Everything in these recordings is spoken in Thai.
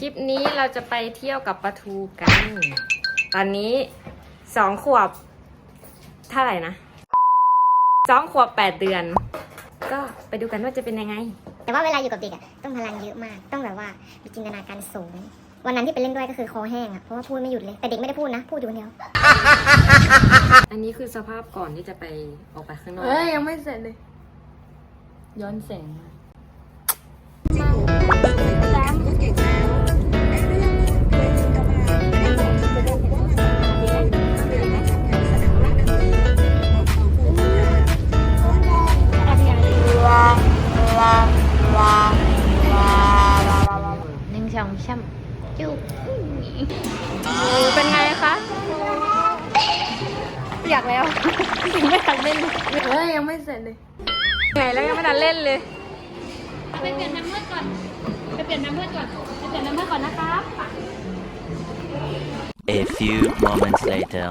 คลิปนี้เราจะไปเที่ยวกับปลาทูกัน ตอนนี้สองขวบ เท่าไหร่นะสองขวบแปดเดือน ก็ไปดูกันว่าจะเป็นยังไง แต่ว่าเวลาอยู่กับเด็กอะต้องพลังเยอะมาก ต้องแบบว่ามีจินตนาการสูง วันนั้นที่ไปเล่นด้วยก็คือคอแห้งอะเพราะว่าพูดไม่หยุดเลย แต่เด็กไม่ได้พูดนะ พูดอยู่คนเดียว อันนี้คือสภาพก่อนที่จะไปออกไปข้างนอก เฮ้ย ยังไม่เสร็จเลย ย้อนแสงมาห ช่ำจุ๊บเป็นไงคะ อยากแล้วถึงไม่ทันเล่นเฮ้ยยังไม่เสร็จเลยเหนื่อยแล้วยังไม่ทันเล่นเลยไปเปลี่ยนน้ำเพื่อก่อน ไปเปลี่ยนน้ำเพื่อก่อน ไปเปลี่ยนน้ำเพื่อก่อนนะครับ A few moments later.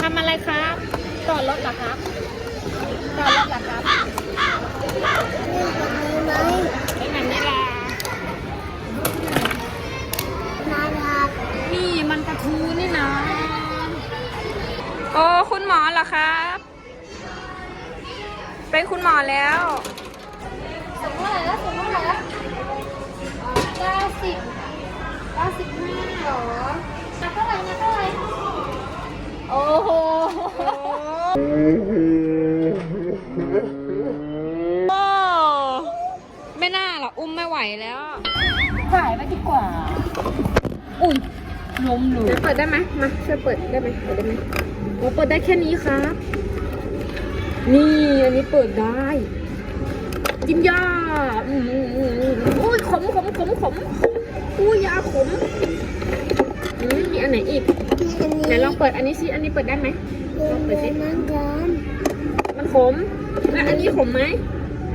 ทำอะไรครับ ต่อรถเหรอครับ ต่อรถเหรอครับเป็ นแบบนี้ล่ะนี่มันกระทูนี่นะ โอ้ คุณหมอเหรอครับ เป็นคุณหมอแล้วสูงเท่าไหร่แล้วสูงเท่าไหร่แล้วเก้าสิบเก้าสิบห้าหรอนับเท่าไหร่นับเท่าไหร่โอ้โห ไม่น่าหรอกอุ้มไม่ไหวแล้วถ่ายไปดีกว่า อุ้ยล้มเลยเปิดได้ไหมมาช่วยเปิดได้ไหมเปิดได้ไหมโอ้เปิดได้แค่นี้ครับ นี่อันนี้เปิดได้กินยาอืมอืมอืมอืมอุ้ยขมขมขมขมอุ้ยยาขมอืมมีอันไหนอีกไหนลองเปิดอันนี้สิอันนี้เปิดได้ไหมลองเปิดสิมันขมแล้วอันนี้ขมไหม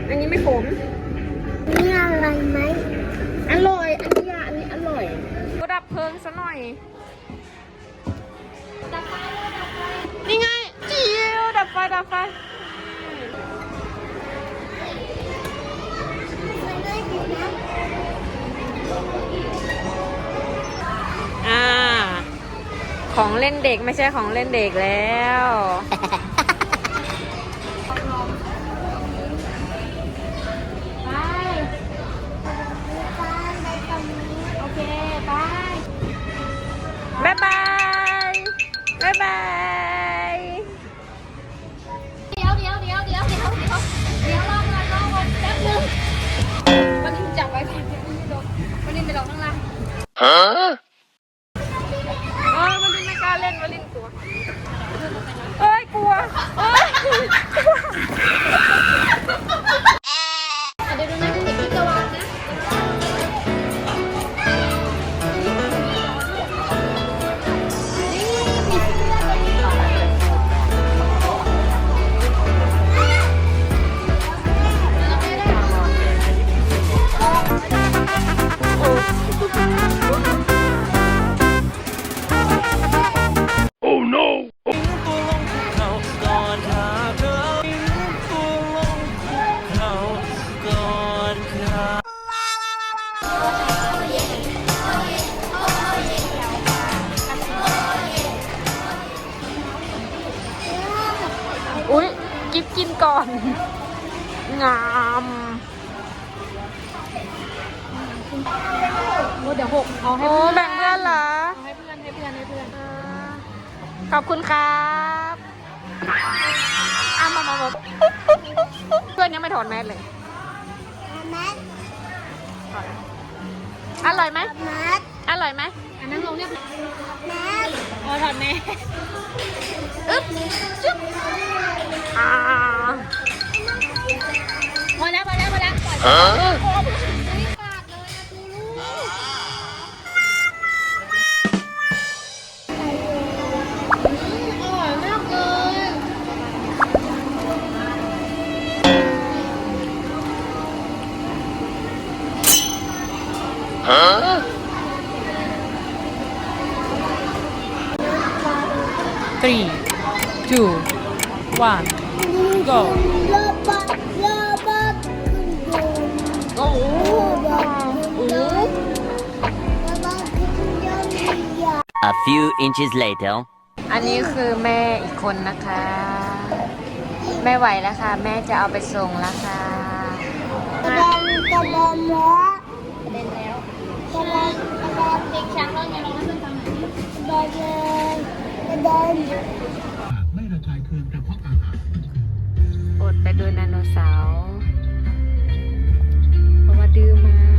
อันนี้ไม่ขม นี่อะไรไหม อร่อย อันนี้ยาอันนี้อร่อยก็ดับเพลิงซะหน่อย นี่ไงจิ๋วดับไฟ ดับไฟอ่าของเล่นเด็กไม่ใช่ของเล่นเด็กแล้ว huh? กิฟกินก่อน งามโอ้เดี๋ยวหกเอาให้โอ้เพื่อนแบ่งเพื่อนเหรอ เอาให้เพื่อนให้เพื่อนให้เพื่อนขอบคุณครับอะมามามาเพื่อนยังไม่ถอดแมสเลย แมทอร่อยไหมแมทอร่อยไหม อันนั่งลงเรียบร้อยแมทพอถอดแม่ ปล่อย Huh? ปากเลยนะกูรู้อร่อยมากเลย Three, two, one, go. A few inches later. อันนี้คือแม่อีกคนนะคะแม่ไหวแล้วค่ะ แม่จะเอาไปส่งแล้วค่ะกระเด็นแล้วกระเด็นเด็กช้างร้องยังร้องให้เพื่อนฟังหน่อยดิไม่ระคายเคืองกระเพาะอาหารอดไปดูไดโนเสาร์เพราะว่าดื้อมาก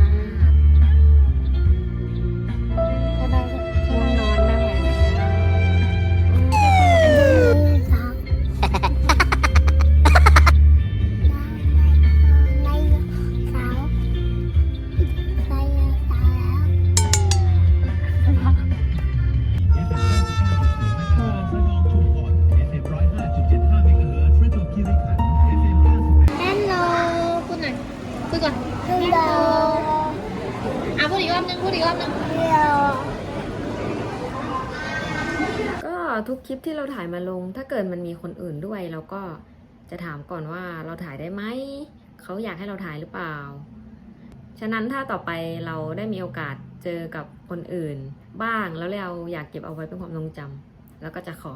โหลอะพูดอีกรอบนึงพูดอีกรอบนึงก็ทุกคลิปที่เราถ่ายมาลง ถ้าเกิดมันมีคนอื่นด้วยเราก็จะถามก่อนว่าเราถ่ายได้ไหม เขาอยากให้เราถ่ายหรือเปล่า ฉะนั้นถ้าต่อไปเราได้มีโอกาสเจอกับคนอื่น บ้างแล้วเราอยากเก็บเอาไว้เป็นความทรงจำแล้วก็จะขอ